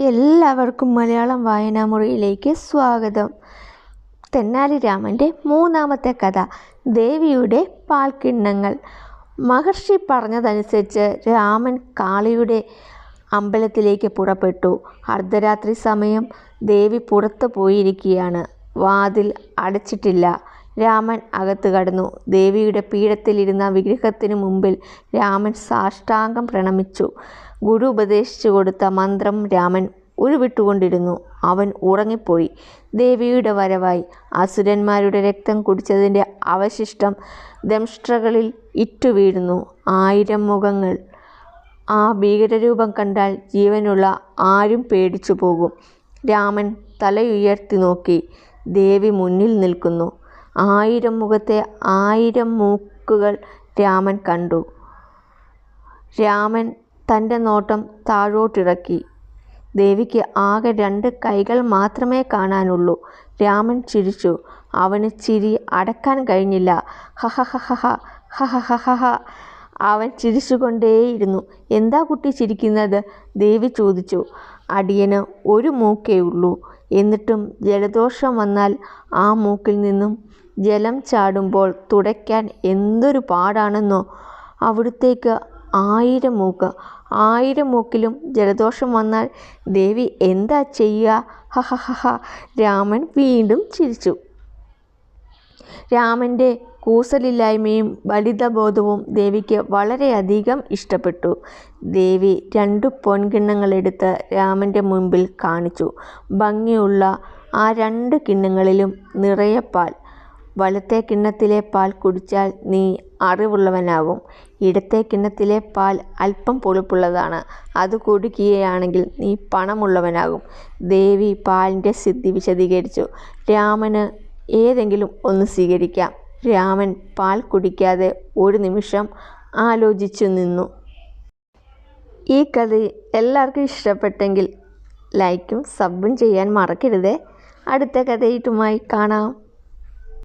എല്ലാവർക്കും മലയാളം വായനാമുറിയിലേക്ക് സ്വാഗതം. തെന്നാലി രാമന്റെ മൂന്നാമത്തെ കഥ ദേവിയുടെ പാൽക്കിണ്ണങ്ങൾ. മഹർഷി പറഞ്ഞതനുസരിച്ച് രാമൻ കാളിയുടെ അമ്പലത്തിലേക്ക് പുറപ്പെട്ടു. അർദ്ധരാത്രി സമയം ദേവി പുറത്തു പോയിരിക്കുകയാണ്. വാതിൽ അടച്ചിട്ടില്ല. രാമൻ അകത്തു കടന്നു. ദേവിയുടെ പീഠത്തിലിരുന്ന വിഗ്രഹത്തിനു മുമ്പിൽ രാമൻ സാഷ്ടാംഗം പ്രണമിച്ചു. ഗുരു ഉപദേശിച്ചു കൊടുത്ത മന്ത്രം രാമൻ ഉരുവിട്ടുകൊണ്ടിരുന്നു. അവൻ ഉറങ്ങിപ്പോയി. ദേവിയുടെ വരവായി. അസുരന്മാരുടെ രക്തം കുടിച്ചതിന്റെ അവശിഷ്ടം ദംഷ്ട്രകളിൽ ഇറ്റുവീഴുന്നു. ആയിരം മുഖങ്ങൾ. ആ ഭീകരരൂപം കണ്ടാൽ ജീവനുള്ള ആരും പേടിച്ചു പോകും രാമൻ തലയുയർത്തി നോക്കി. ദേവി മുന്നിൽ നിൽക്കുന്നു. ആയിരം മുഖത്തെ ആയിരം മൂക്കുകൾ രാമൻ കണ്ടു. രാമൻ തന്റെ നോട്ടം താഴോട്ടിറക്കി. ദേവിക്ക് ആകെ രണ്ട് കൈകൾ മാത്രമേ കാണാനുള്ളൂ. രാമൻ ചിരിച്ചു. അവന് ചിരി അടക്കാൻ കഴിഞ്ഞില്ല. ഹഹഹഹഹ ഹ. അവൻ ചിരിച്ചുകൊണ്ടേയിരുന്നു. എന്താ കുട്ടി ചിരിക്കുന്നത്? ദേവി ചോദിച്ചു. അടിയന് ഒരു മൂക്കേ ഉള്ളൂ. എന്നിട്ടും ജലദോഷം വന്നാൽ ആ മൂക്കിൽ നിന്നും ജലം ചാടുമ്പോൾ തുടയ്ക്കാൻ എന്തൊരു പാടാണെന്നോ. അവിടുത്തേക്ക് ആയിരം മൂക്ക്. ആയിരം മൂക്കിലും ജലദോഷം വന്നാൽ ദേവി എന്താ ചെയ്യുക ഹഹഹഹ. രാമൻ വീണ്ടും ചിരിച്ചു. രാമന്റെ കൂസലില്ലായ്മയും ബലിതബോധവും ദേവിക്ക് വളരെയധികം ഇഷ്ടപ്പെട്ടു. ദേവി രണ്ടു പൊൻകിണ്ണങ്ങളെടുത്ത് രാമന്റെ മുൻപിൽ കാണിച്ചു. ഭംഗിയുള്ള ആ രണ്ട് കിണ്ണങ്ങളിലും നിറയെ പാൽ. വലത്തെ കിണ്ണത്തിലെ പാൽ കുടിച്ചാൽ നീ അറിവുള്ളവനാകും ഇടത്തെ കിണ്ണത്തിലെ പാൽ അല്പം പുളിപ്പുള്ളതാണ്. അത് കുടിക്കുകയാണെങ്കിൽ നീ പണമുള്ളവനാകും. ദേവി പാലിന്റെ സിദ്ധി വിശദീകരിച്ചു. രാമന് ഏതെങ്കിലും ഒന്ന് സ്വീകരിക്കാം. രാമൻ പാൽ കുടിക്കാതെ ഒരു നിമിഷം ആലോചിച്ചു നിന്നു. ഈ കഥ എല്ലാവർക്കും ഇഷ്ടപ്പെട്ടെങ്കിൽ ലൈക്കും സബും ചെയ്യാൻ മറക്കരുതേ. അടുത്ത കഥയിട്ടുമായി കാണാം.